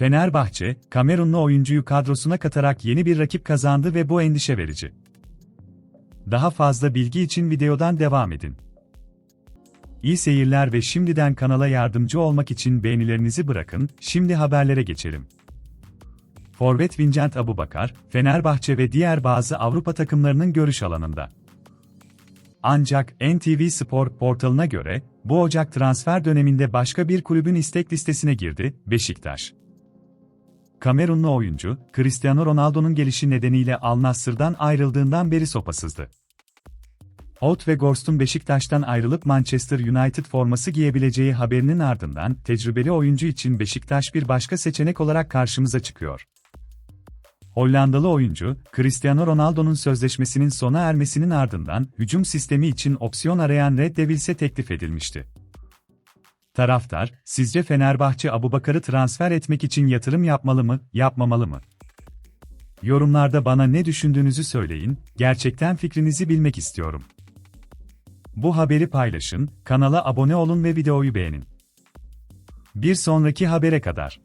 Fenerbahçe, Kamerunlu oyuncuyu kadrosuna katarak yeni bir rakip kazandı ve bu endişe verici. Daha fazla bilgi için videodan devam edin. İyi seyirler ve şimdiden kanala yardımcı olmak için beğenilerinizi bırakın, şimdi haberlere geçelim. Forvet Vincent Abubakar, Fenerbahçe ve diğer bazı Avrupa takımlarının görüş alanında. Ancak NTV Spor portalına göre, bu Ocak transfer döneminde başka bir kulübün istek listesine girdi, Beşiktaş. Kamerunlu oyuncu, Cristiano Ronaldo'nun gelişi nedeniyle Al Nassr'dan ayrıldığından beri sopasızdı. Hout ve Gorst'un Beşiktaş'tan ayrılıp Manchester United forması giyebileceği haberinin ardından tecrübeli oyuncu için Beşiktaş bir başka seçenek olarak karşımıza çıkıyor. Hollandalı oyuncu, Cristiano Ronaldo'nun sözleşmesinin sona ermesinin ardından hücum sistemi için opsiyon arayan Red Devils'e teklif edilmişti. Taraftar, sizce Fenerbahçe Abubakar'ı transfer etmek için yatırım yapmalı mı, yapmamalı mı? Yorumlarda bana ne düşündüğünüzü söyleyin, gerçekten fikrinizi bilmek istiyorum. Bu haberi paylaşın, kanala abone olun ve videoyu beğenin. Bir sonraki habere kadar.